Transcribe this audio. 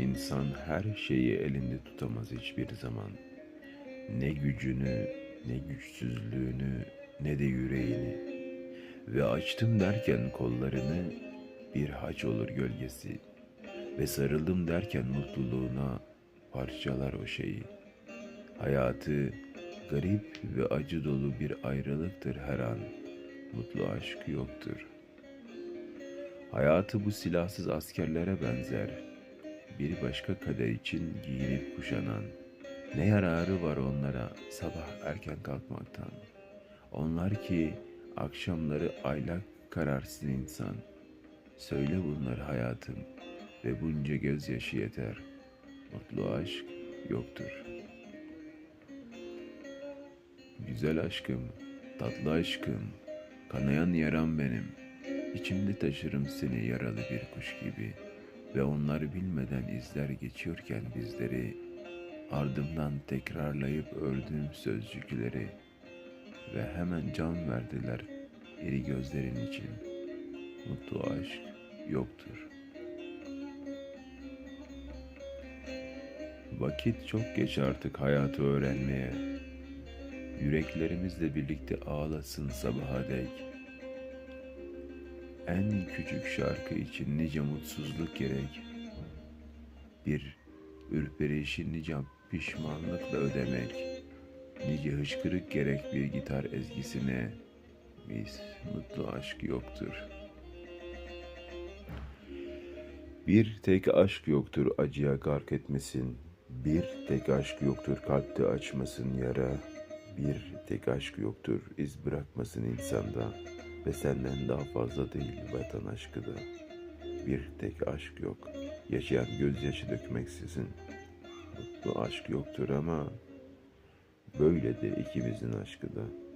İnsan her şeyi elinde tutamaz hiçbir zaman. Ne gücünü, ne güçsüzlüğünü, ne de yüreğini. Ve açtım derken kollarını bir haç olur gölgesi. Ve sarıldım derken mutluluğuna parçalar o şeyi. Hayatı garip ve acı dolu bir ayrılıktır her an. Mutlu aşk yoktur. Hayatı bu silahsız askerlere benzer. Bir başka kader için giyinip kuşanan. Ne yararı var onlara sabah erken kalkmaktan. Onlar ki akşamları aylak kararsız insan. Söyle bunları hayatım ve bunca gözyaşı yeter. Mutlu aşk yoktur. Güzel aşkım, tatlı aşkım, kanayan yaram benim. İçimde taşırım seni yaralı bir kuş gibi ve onları bilmeden izler geçiyorken bizleri ardımdan tekrarlayıp ördüğüm sözcükleri ve hemen can verdiler iri gözlerin için. Mutlu aşk yoktur. Vakit çok geç artık hayatı öğrenmeye. Yüreklerimizle birlikte ağlasın sabaha dek. En küçük şarkı için nice mutsuzluk gerek. Bir ürperişi nice pişmanlıkla ödemek. Nice hışkırık gerek bir gitar ezgisine. Biz mutlu aşk yoktur. Bir tek aşk yoktur acıya gark etmesin. Bir tek aşk yoktur kalpte açmasın yara. Bir tek aşk yoktur iz bırakmasın insanda. Ve senden daha fazla değil vatan aşkı da. Bir tek aşk yok. Yaşayan gözyaşı dökmeksizin. Mutlu aşk yoktur ama böyle de ikimizin aşkı da.